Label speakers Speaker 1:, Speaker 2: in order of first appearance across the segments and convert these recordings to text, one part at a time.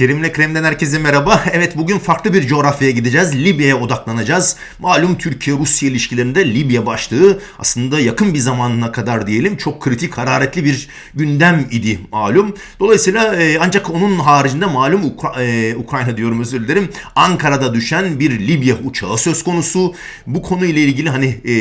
Speaker 1: Kerim'le Krem'den herkese merhaba. Evet bugün farklı bir coğrafyaya gideceğiz. Libya'ya odaklanacağız. Malum Türkiye-Rusya ilişkilerinde Libya başlığı aslında yakın bir zamanına kadar diyelim çok kritik hararetli bir gündem idi malum. Dolayısıyla e, ancak onun haricinde malum Ukra- e, Ukrayna diyorum özür dilerim. Ankara'da düşen bir Libya uçağı söz konusu. Bu konuyla ilgili hani e,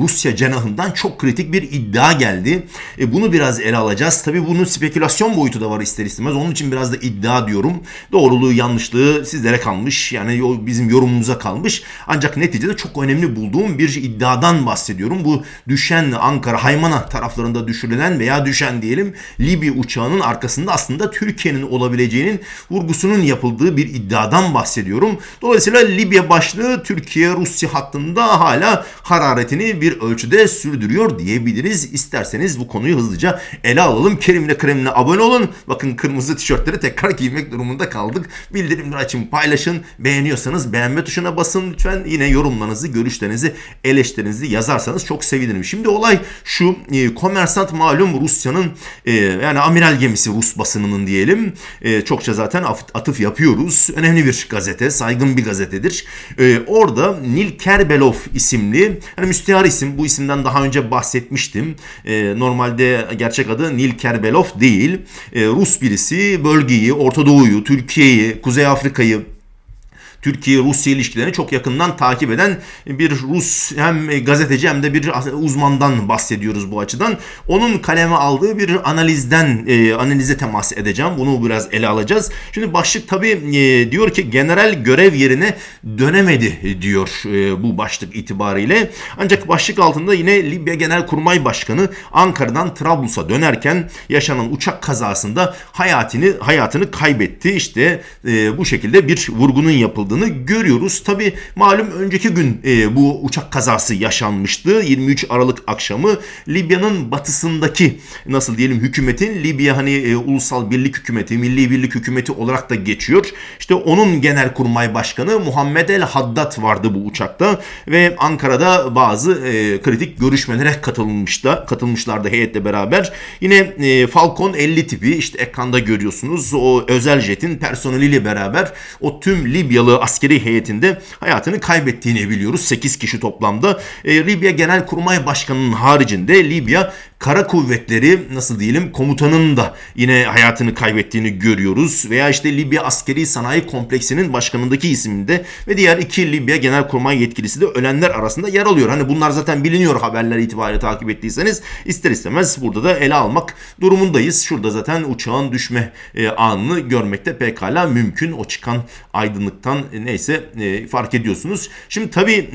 Speaker 1: Rusya cenahından çok kritik bir iddia geldi. E, bunu biraz ele alacağız. Tabii bunun spekülasyon boyutu da var ister istemez. Onun için biraz da iddia diyorum. Doğruluğu, yanlışlığı sizlere kalmış. Yani bizim yorumumuza kalmış. Ancak neticede çok önemli bulduğum bir iddiadan bahsediyorum. Bu düşen Ankara, Haymana taraflarında düşürülen veya düşen diyelim Libya uçağının arkasında aslında Türkiye'nin olabileceğinin vurgusunun yapıldığı bir iddiadan bahsediyorum. Dolayısıyla Libya başlığı Türkiye-Rusya hattında hala hararetini bir ölçüde sürdürüyor diyebiliriz. İsterseniz bu konuyu hızlıca ele alalım. Kerim'le Krem'le abone olun. Bakın kırmızı tişörtleri tekrar giymek durumunda kaldık. Bildirimleri açın, paylaşın. Beğeniyorsanız beğenme tuşuna basın lütfen. Yine yorumlarınızı, görüşlerinizi, eleştirinizi yazarsanız çok sevinirim. Şimdi olay şu. E, Komersant malum Rusya'nın e, yani amiral gemisi Rus basınının diyelim. E, çokça zaten atıf yapıyoruz. Önemli bir gazete, saygın bir gazetedir. E, orada Nil Kerbelov isimli, hani müstehar isim, bu isimden daha önce bahsetmiştim. E, normalde gerçek adı Nil Kerbelov değil. E, Rus birisi bölgeyi, Orta Doğu'yu, Türkiye'yi, Kuzey Afrika'yı, Türkiye-Rusya ilişkilerini çok yakından takip eden bir Rus hem gazeteci hem de bir uzmandan bahsediyoruz bu açıdan. Onun kaleme aldığı bir analizden e, analize temas edeceğim. Bunu biraz ele alacağız. Şimdi başlık tabii e, diyor ki general görev yerine dönemedi diyor e, bu başlık itibariyle. Ancak başlık altında yine Libya Genelkurmay Başkanı Ankara'dan Trablus'a dönerken yaşanan uçak kazasında hayatını hayatını kaybetti. İşte e, bu şekilde bir vurgunun yapıldığını görüyoruz. Tabi malum önceki gün e, bu uçak kazası yaşanmıştı. 23 Aralık akşamı Libya'nın batısındaki nasıl diyelim hükümetin Libya hani e, ulusal birlik hükümeti, milli birlik hükümeti olarak da geçiyor. İşte onun genelkurmay başkanı Muhammed El Haddad vardı bu uçakta ve Ankara'da bazı e, kritik görüşmelere katılmışta katılmışlardı heyetle beraber. Yine e, Falcon 50 tipi işte ekranda görüyorsunuz o özel jetin personeliyle beraber o tüm Libyalı askeri heyetinde hayatını kaybettiğini biliyoruz. 8 kişi toplamda. E, Libya Genelkurmay Başkanı'nın haricinde Libya Kara Kuvvetleri nasıl diyelim komutanın da yine hayatını kaybettiğini görüyoruz. Veya işte Libya Askeri Sanayi Kompleksinin başkanındaki isminde ve diğer iki Libya Genelkurmay yetkilisi de ölenler arasında yer alıyor. Hani bunlar zaten biliniyor haberler itibariyle takip ettiyseniz ister istemez burada da ele almak durumundayız. Şurada zaten uçağın düşme e, anını görmekte pekala mümkün. O çıkan aydınlıktan e, neyse e, fark ediyorsunuz. Şimdi tabii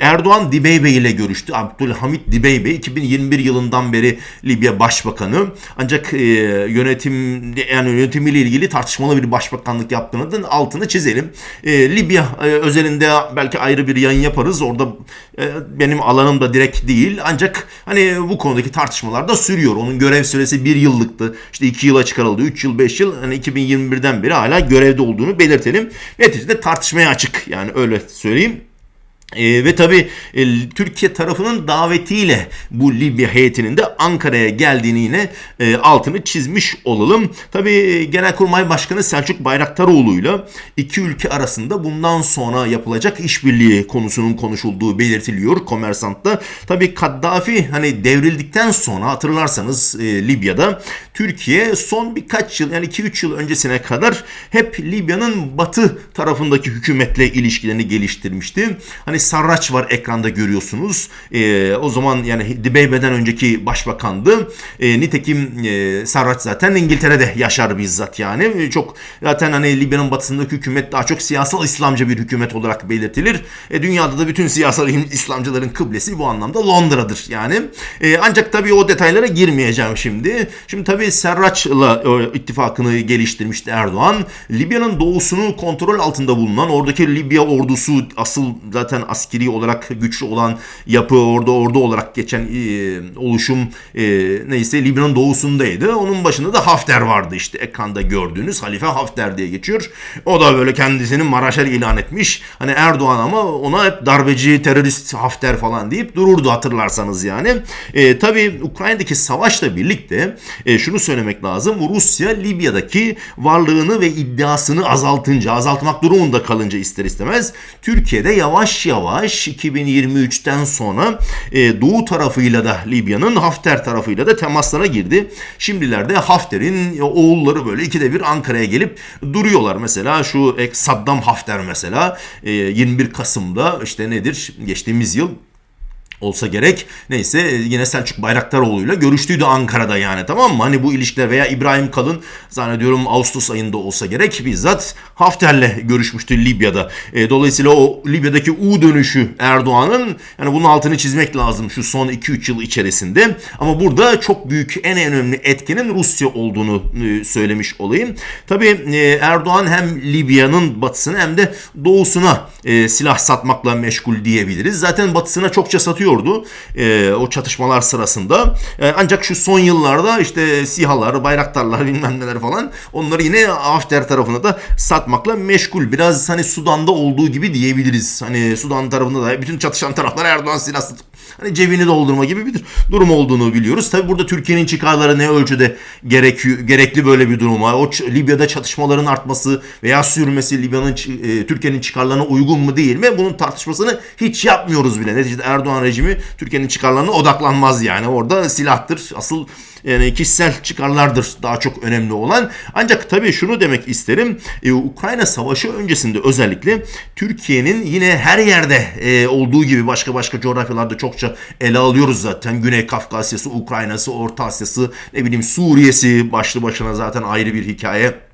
Speaker 1: Erdoğan Dibeybe ile görüştü. Abdülhamit Dibeybe 2021 yılından beri Libya Başbakanı. Ancak e, yönetim yani yönetimiyle ilgili tartışmalı bir başbakanlık yaptığını da altını çizelim. E, Libya e, özelinde belki ayrı bir yayın yaparız. Orada e, benim alanım da direkt değil. Ancak hani bu konudaki tartışmalar da sürüyor. Onun görev süresi bir yıllıktı. İşte iki yıla çıkarıldı. 3 yıl 5 yıl hani 2021'den beri hala görevde olduğunu belirtelim. Neticede tartışmaya açık. Yani öyle söyleyeyim. E, ve tabi e, Türkiye tarafının davetiyle bu Libya heyetinin de Ankara'ya geldiğini yine e, altını çizmiş olalım. Tabi Genelkurmay Başkanı Selçuk Bayraktaroğlu'yla iki ülke arasında bundan sonra yapılacak işbirliği konusunun konuşulduğu belirtiliyor Komersant'ta. Tabi Kaddafi hani devrildikten sonra hatırlarsanız e, Libya'da Türkiye son birkaç yıl yani 2-3 yıl öncesine kadar hep Libya'nın batı tarafındaki hükümetle ilişkilerini geliştirmişti. Hani Sarraç var ekranda görüyorsunuz. E, o zaman yani Dibeybe'den önceki başbakandı. E, nitekim e, Sarraç zaten İngiltere'de yaşar bizzat yani. E, çok zaten hani Libya'nın batısındaki hükümet daha çok siyasal İslamcı bir hükümet olarak belirtilir. E, dünyada da bütün siyasal İslamcıların kıblesi bu anlamda Londra'dır yani. E, ancak tabii o detaylara girmeyeceğim şimdi. Şimdi tabii Serraç'la e, ittifakını geliştirmişti Erdoğan. Libya'nın doğusunu kontrol altında bulunan oradaki Libya ordusu asıl zaten askeri olarak güçlü olan yapı orada orada olarak geçen e, oluşum e, neyse Libya'nın doğusundaydı. Onun başında da Hafter vardı işte ekranda gördüğünüz Halife Hafter diye geçiyor. O da böyle kendisini Maraşer ilan etmiş. Hani Erdoğan ama ona hep darbeci, terörist Hafter falan deyip dururdu hatırlarsanız yani. E, tabii Ukrayna'daki savaşla birlikte e, şunu söylemek lazım. Rusya Libya'daki varlığını ve iddiasını azaltınca, azaltmak durumunda kalınca ister istemez Türkiye'de yavaş yavaş 2023'ten sonra e, doğu tarafıyla da Libya'nın Hafter tarafıyla da temaslara girdi. Şimdilerde Hafter'in oğulları böyle ikide bir Ankara'ya gelip duruyorlar. Mesela şu Saddam Hafter mesela e, 21 Kasım'da işte nedir geçtiğimiz yıl olsa gerek. Neyse yine Selçuk Bayraktaroğlu'yla görüştüydü Ankara'da yani tamam mı? Hani bu ilişkiler veya İbrahim Kalın zannediyorum Ağustos ayında olsa gerek bizzat Hafter'le görüşmüştü Libya'da. E, dolayısıyla o Libya'daki U dönüşü Erdoğan'ın yani bunun altını çizmek lazım şu son 2-3 yıl içerisinde. Ama burada çok büyük en önemli etkenin Rusya olduğunu e, söylemiş olayım. Tabii e, Erdoğan hem Libya'nın batısına hem de doğusuna e, silah satmakla meşgul diyebiliriz. Zaten batısına çokça satıyor yapıyordu e, o çatışmalar sırasında. E, ancak şu son yıllarda işte SİHA'lar, Bayraktarlar bilmem neler falan onları yine Hafter tarafına da satmakla meşgul. Biraz hani Sudan'da olduğu gibi diyebiliriz. Hani Sudan tarafında da bütün çatışan taraflar Erdoğan silah satıp hani cebini doldurma gibi bir durum olduğunu biliyoruz. Tabi burada Türkiye'nin çıkarları ne ölçüde gerek, gerekli böyle bir durum var. O Libya'da çatışmaların artması veya sürmesi Libya'nın e, Türkiye'nin çıkarlarına uygun mu değil mi? Bunun tartışmasını hiç yapmıyoruz bile. Neticede Erdoğan rejimi Türkiye'nin çıkarlarına odaklanmaz yani. Orada silahtır. Asıl yani kişisel çıkarlardır daha çok önemli olan. Ancak tabii şunu demek isterim. E, Ukrayna Savaşı öncesinde özellikle Türkiye'nin yine her yerde e, olduğu gibi başka başka coğrafyalarda çokça ele alıyoruz zaten. Güney Kafkasya'sı, Ukrayna'sı, Orta Asya'sı, ne bileyim Suriye'si başlı başına zaten ayrı bir hikaye.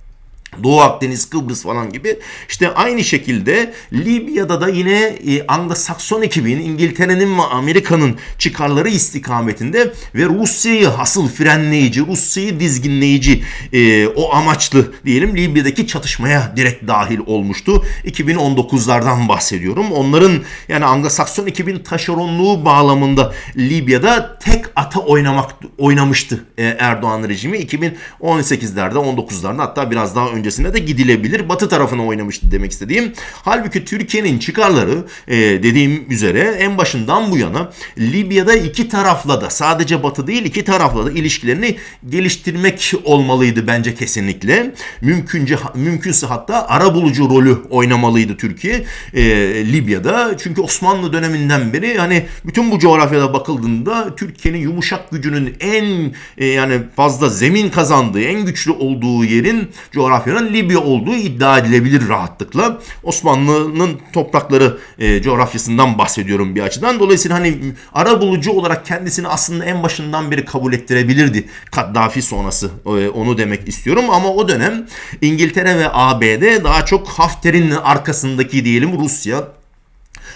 Speaker 1: Doğu Akdeniz, Kıbrıs falan gibi. İşte aynı şekilde Libya'da da yine e, Anglo-Sakson ekibinin İngiltere'nin ve Amerika'nın çıkarları istikametinde ve Rusya'yı asıl frenleyici, Rusya'yı dizginleyici e, o amaçlı diyelim Libya'daki çatışmaya direkt dahil olmuştu. 2019'lardan bahsediyorum. Onların yani Anglo-Sakson ekibin taşeronluğu bağlamında Libya'da tek ata oynamak oynamıştı e, Erdoğan rejimi 2018'lerde, 19'larda hatta biraz daha öncesinde de gidilebilir. Batı tarafına oynamıştı demek istediğim. Halbuki Türkiye'nin çıkarları e, dediğim üzere en başından bu yana Libya'da iki tarafla da sadece Batı değil iki tarafla da ilişkilerini geliştirmek olmalıydı bence kesinlikle. Mümkünce mümkünse hatta ara bulucu rolü oynamalıydı Türkiye e, Libya'da. Çünkü Osmanlı döneminden beri hani bütün bu coğrafyada bakıldığında Türkiye'nin yumuşak gücünün en e, yani fazla zemin kazandığı, en güçlü olduğu yerin coğrafya coğrafyanın Libya olduğu iddia edilebilir rahatlıkla. Osmanlı'nın toprakları e, coğrafyasından bahsediyorum bir açıdan. Dolayısıyla hani ara bulucu olarak kendisini aslında en başından beri kabul ettirebilirdi. Kaddafi sonrası e, onu demek istiyorum. Ama o dönem İngiltere ve ABD daha çok Hafter'in arkasındaki diyelim Rusya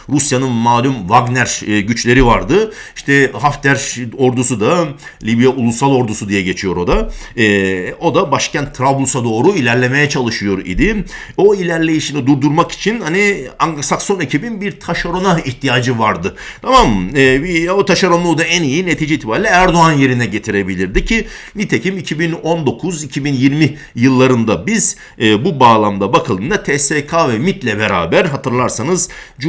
Speaker 1: Rusya'nın malum Wagner e, güçleri vardı. İşte Hafter ordusu da Libya Ulusal Ordusu diye geçiyor o da. E, o da başkent Trablus'a doğru ilerlemeye çalışıyor idi. O ilerleyişini durdurmak için hani Anglo-Sakson ekibin bir taşerona ihtiyacı vardı. Tamam? E, o taşeronluğu da en iyi netice itibariyle Erdoğan yerine getirebilirdi ki nitekim 2019-2020 yıllarında biz e, bu bağlamda bakıldığında TSK ve MIT'le beraber hatırlarsanız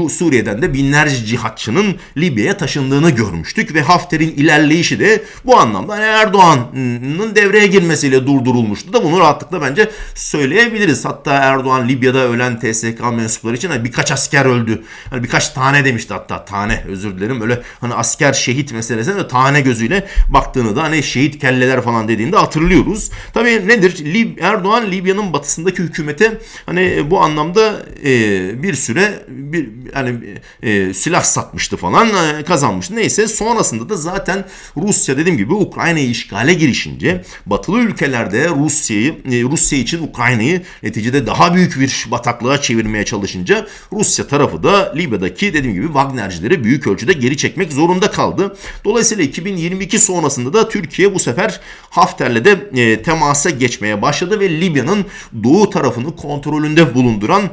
Speaker 1: Suriye'den Suriye'den de binlerce cihatçının Libya'ya taşındığını görmüştük ve Hafter'in ilerleyişi de bu anlamda Erdoğan'ın devreye girmesiyle durdurulmuştu da bunu rahatlıkla bence söyleyebiliriz. Hatta Erdoğan Libya'da ölen TSK mensupları için hani birkaç asker öldü. Hani birkaç tane demişti hatta tane özür dilerim. Öyle hani asker şehit meselesine de tane gözüyle baktığını da hani şehit kelleler falan dediğinde hatırlıyoruz. Tabii nedir? Lib Erdoğan Libya'nın batısındaki hükümete hani bu anlamda e, bir süre bir hani e, silah satmıştı falan e, kazanmıştı. Neyse sonrasında da zaten Rusya dediğim gibi Ukrayna'yı işgale girişince batılı ülkelerde Rusya'yı e, Rusya için Ukrayna'yı neticede daha büyük bir bataklığa çevirmeye çalışınca Rusya tarafı da Libya'daki dediğim gibi Wagnercileri büyük ölçüde geri çekmek zorunda kaldı. Dolayısıyla 2022 sonrasında da Türkiye bu sefer Hafter'le de e, temasa geçmeye başladı ve Libya'nın doğu tarafını kontrolünde bulunduran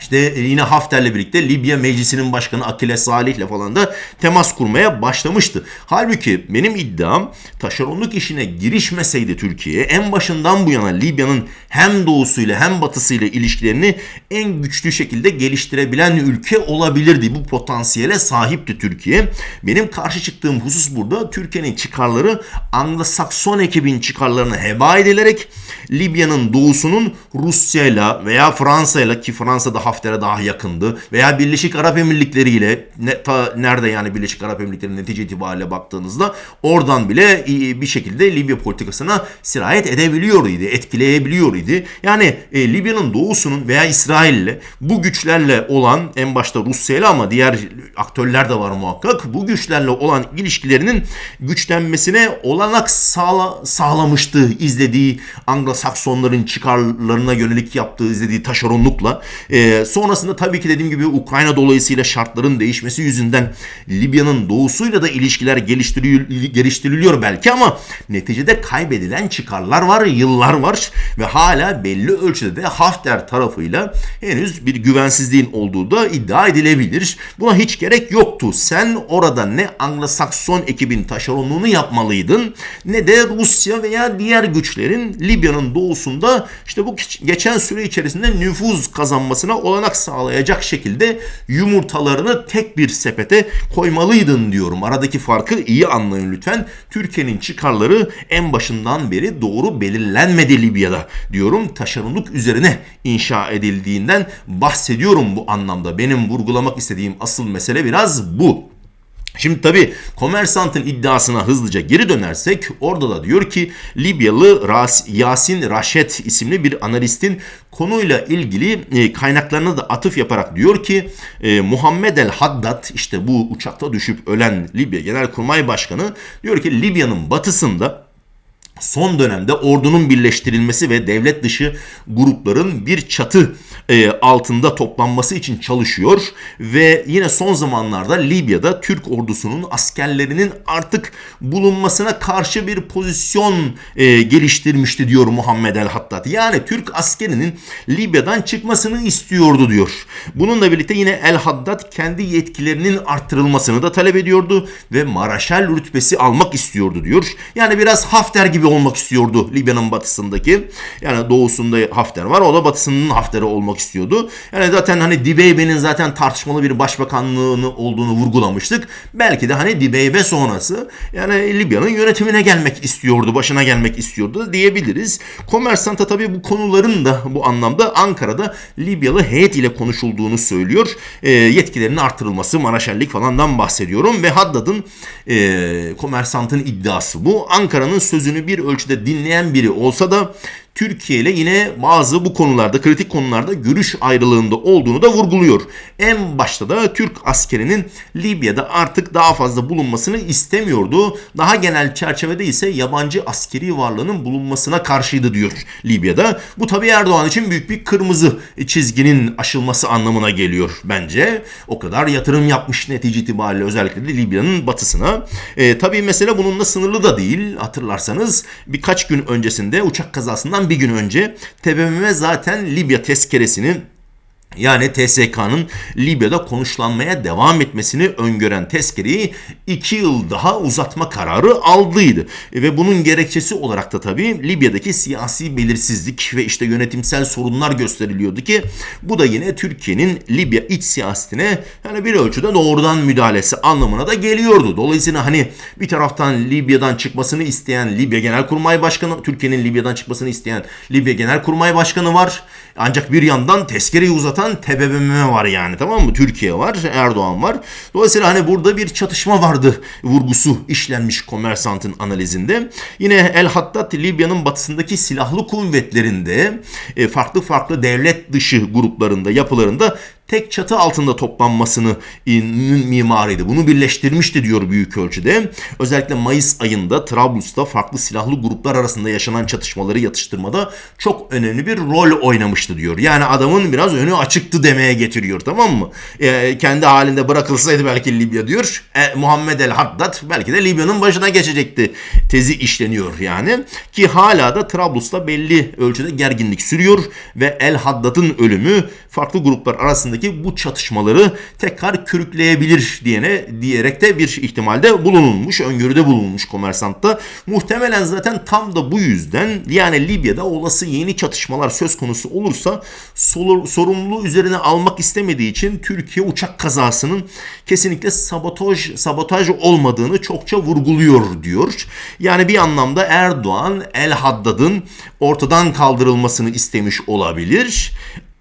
Speaker 1: işte e, yine Hafter'le birlikte Libya Meclisi'nin başkanı Akile Salih'le falan da temas kurmaya başlamıştı. Halbuki benim iddiam taşeronluk işine girişmeseydi Türkiye en başından bu yana Libya'nın hem doğusuyla hem batısıyla ilişkilerini en güçlü şekilde geliştirebilen ülke olabilirdi. Bu potansiyele sahipti Türkiye. Benim karşı çıktığım husus burada Türkiye'nin çıkarları Anglo-Sakson ekibin çıkarlarına heba edilerek Libya'nın doğusunun Rusya'yla veya Fransa'yla ki Fransa da Hafter'e daha yakındı veya Birleşik Arap Emirlikleri ile ne, ta, nerede yani Birleşik Arap Emirlikleri netice itibariyle baktığınızda oradan bile bir şekilde Libya politikasına sirayet edebiliyor idi, etkileyebiliyor idi. Yani e, Libya'nın doğusunun veya İsrail'le bu güçlerle olan en başta Rusya'yla ama diğer aktörler de var muhakkak bu güçlerle olan ilişkilerinin güçlenmesine olanak sağla, sağlamıştı izlediği Anglo-Saksonların çıkarlarına yönelik yaptığı izlediği taşeronlukla. E, sonrasında tabii ki dediğim gibi Ukrayna dolayısıyla şartların değişmesi yüzünden Libya'nın doğusuyla da ilişkiler geliştiriliyor belki ama neticede kaybedilen çıkarlar var, yıllar var ve hala belli ölçüde de Hafter tarafıyla henüz bir güvensizliğin olduğu da iddia edilebilir. Buna hiç gerek yoktu. Sen orada ne Anglo-Sakson ekibin taşeronluğunu yapmalıydın ne de Rusya veya diğer güçlerin Libya'nın doğusunda işte bu geçen süre içerisinde nüfuz kazanmasına olanak sağlayacak şekilde yumurtalarını tek bir sepete koymalıydın diyorum. Aradaki farkı iyi anlayın lütfen. Türkiye'nin çıkarları en başından beri doğru belirlenmedi Libya'da diyorum. Taşeronluk üzerine inşa edildiğinden bahsediyorum bu anlamda. Benim vurgulamak istediğim asıl mesele biraz bu. Şimdi tabi Komersant'ın iddiasına hızlıca geri dönersek orada da diyor ki Libyalı Ras, Yasin Raşet isimli bir analistin konuyla ilgili e, kaynaklarına da atıf yaparak diyor ki e, Muhammed el Haddad işte bu uçakta düşüp ölen Libya Genelkurmay Başkanı diyor ki Libya'nın batısında son dönemde ordunun birleştirilmesi ve devlet dışı grupların bir çatı e, altında toplanması için çalışıyor ve yine son zamanlarda Libya'da Türk ordusunun askerlerinin artık bulunmasına karşı bir pozisyon e, geliştirmişti diyor Muhammed El Haddad. Yani Türk askerinin Libya'dan çıkmasını istiyordu diyor. Bununla birlikte yine El Haddad kendi yetkilerinin arttırılmasını da talep ediyordu ve Maraşal rütbesi almak istiyordu diyor. Yani biraz Hafter gibi olmak istiyordu Libya'nın batısındaki. Yani doğusunda Hafter var. O da batısının Hafter'i olmak istiyordu. Yani zaten hani Dibeybe'nin zaten tartışmalı bir başbakanlığını olduğunu vurgulamıştık. Belki de hani Dibeybe sonrası yani Libya'nın yönetimine gelmek istiyordu. Başına gelmek istiyordu diyebiliriz. Komersanta tabii bu konuların da bu anlamda Ankara'da Libyalı heyet ile konuşulduğunu söylüyor. E, yetkilerinin artırılması, Maraşellik falandan bahsediyorum ve Haddad'ın e, Komersant'ın iddiası bu. Ankara'nın sözünü bir ölçüde dinleyen biri olsa da Türkiye ile yine bazı bu konularda kritik konularda görüş ayrılığında olduğunu da vurguluyor. En başta da Türk askerinin Libya'da artık daha fazla bulunmasını istemiyordu. Daha genel çerçevede ise yabancı askeri varlığının bulunmasına karşıydı diyor Libya'da. Bu tabi Erdoğan için büyük bir kırmızı çizginin aşılması anlamına geliyor bence. O kadar yatırım yapmış netice itibariyle özellikle de Libya'nın batısına. E, tabii mesele bununla sınırlı da değil. Hatırlarsanız birkaç gün öncesinde uçak kazasından bir gün önce TBMM zaten Libya tezkeresini yani TSK'nın Libya'da konuşlanmaya devam etmesini öngören tezkereyi 2 yıl daha uzatma kararı aldıydı. Ve bunun gerekçesi olarak da tabii Libya'daki siyasi belirsizlik ve işte yönetimsel sorunlar gösteriliyordu ki bu da yine Türkiye'nin Libya iç siyasetine yani bir ölçüde doğrudan müdahalesi anlamına da geliyordu. Dolayısıyla hani bir taraftan Libya'dan çıkmasını isteyen Libya Genelkurmay Başkanı, Türkiye'nin Libya'dan çıkmasını isteyen Libya Genelkurmay Başkanı var. Ancak bir yandan tezkereyi uzatan TBMM var yani tamam mı? Türkiye var, Erdoğan var. Dolayısıyla hani burada bir çatışma vardı vurgusu işlenmiş Komersant'ın analizinde. Yine El Haddad Libya'nın batısındaki silahlı kuvvetlerinde e, farklı farklı devlet dışı gruplarında, yapılarında tek çatı altında toplanmasını mimariydi. Bunu birleştirmişti diyor büyük ölçüde. Özellikle Mayıs ayında Trablus'ta farklı silahlı gruplar arasında yaşanan çatışmaları yatıştırmada çok önemli bir rol oynamıştı diyor. Yani adamın biraz önü açıktı demeye getiriyor tamam mı? E, kendi halinde bırakılsaydı belki Libya diyor. E, Muhammed el Haddad belki de Libya'nın başına geçecekti tezi işleniyor yani. Ki hala da Trablus'ta belli ölçüde gerginlik sürüyor ve El Haddad'ın ölümü farklı gruplar arasındaki bu çatışmaları tekrar körükleyebilir diyene diyerek de bir ihtimalde bulunulmuş, öngörüde bulunmuş komersantta. Muhtemelen zaten tam da bu yüzden yani Libya'da olası yeni çatışmalar söz konusu olursa sorumluluğu üzerine almak istemediği için Türkiye uçak kazasının kesinlikle sabotaj sabotaj olmadığını çokça vurguluyor diyor. Yani bir anlamda Erdoğan El Haddad'ın ortadan kaldırılmasını istemiş olabilir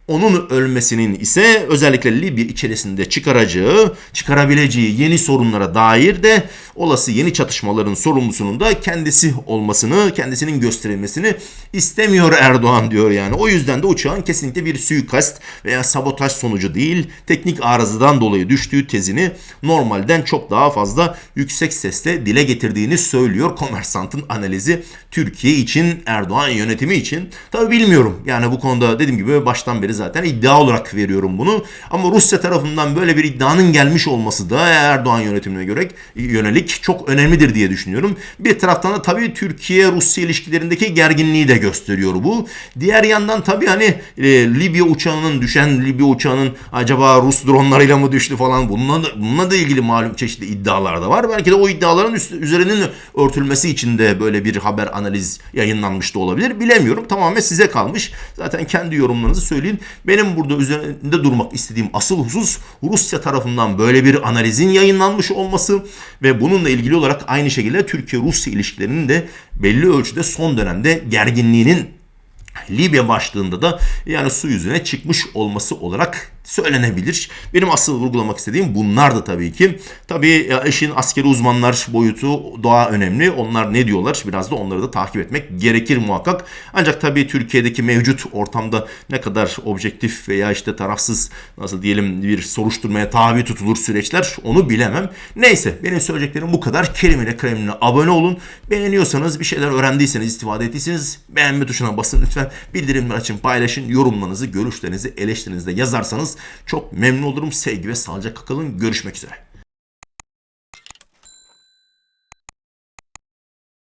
Speaker 1: onun ölmesinin ise özellikle Libya içerisinde çıkaracağı, çıkarabileceği yeni sorunlara dair de olası yeni çatışmaların sorumlusunun da kendisi olmasını, kendisinin gösterilmesini istemiyor Erdoğan diyor yani. O yüzden de uçağın kesinlikle bir suikast veya sabotaj sonucu değil, teknik arızadan dolayı düştüğü tezini normalden çok daha fazla yüksek sesle dile getirdiğini söylüyor Komersant'ın analizi Türkiye için, Erdoğan yönetimi için. Tabi bilmiyorum. Yani bu konuda dediğim gibi baştan beri zaten iddia olarak veriyorum bunu. Ama Rusya tarafından böyle bir iddianın gelmiş olması da Erdoğan yönetimine göre yönelik çok önemlidir diye düşünüyorum. Bir taraftan da tabii Türkiye-Rusya ilişkilerindeki gerginliği de gösteriyor bu. Diğer yandan tabii hani e, Libya uçağının düşen Libya uçağının acaba Rus dronlarıyla mı düştü falan bununla da, bununla da ilgili malum çeşitli iddialar da var. Belki de o iddiaların üst, üzerinin örtülmesi için de böyle bir haber analiz yayınlanmış da olabilir. Bilemiyorum. Tamamen size kalmış. Zaten kendi yorumlarınızı söyleyin. Benim burada üzerinde durmak istediğim asıl husus Rusya tarafından böyle bir analizin yayınlanmış olması ve bununla ilgili olarak aynı şekilde Türkiye-Rusya ilişkilerinin de belli ölçüde son dönemde gerginliğinin Libya başlığında da yani su yüzüne çıkmış olması olarak söylenebilir. Benim asıl vurgulamak istediğim bunlar da tabii ki. Tabii işin askeri uzmanlar boyutu daha önemli. Onlar ne diyorlar? Biraz da onları da takip etmek gerekir muhakkak. Ancak tabii Türkiye'deki mevcut ortamda ne kadar objektif veya işte tarafsız nasıl diyelim bir soruşturmaya tabi tutulur süreçler onu bilemem. Neyse benim söyleyeceklerim bu kadar. Kerimine kremine abone olun. Beğeniyorsanız bir şeyler öğrendiyseniz istifade ettiyseniz beğenme tuşuna basın lütfen. Bildirimler açın paylaşın. Yorumlarınızı, görüşlerinizi, eleştirinizi de yazarsanız çok memnun olurum. Sevgi ve sağlıcakla kalın. Görüşmek üzere.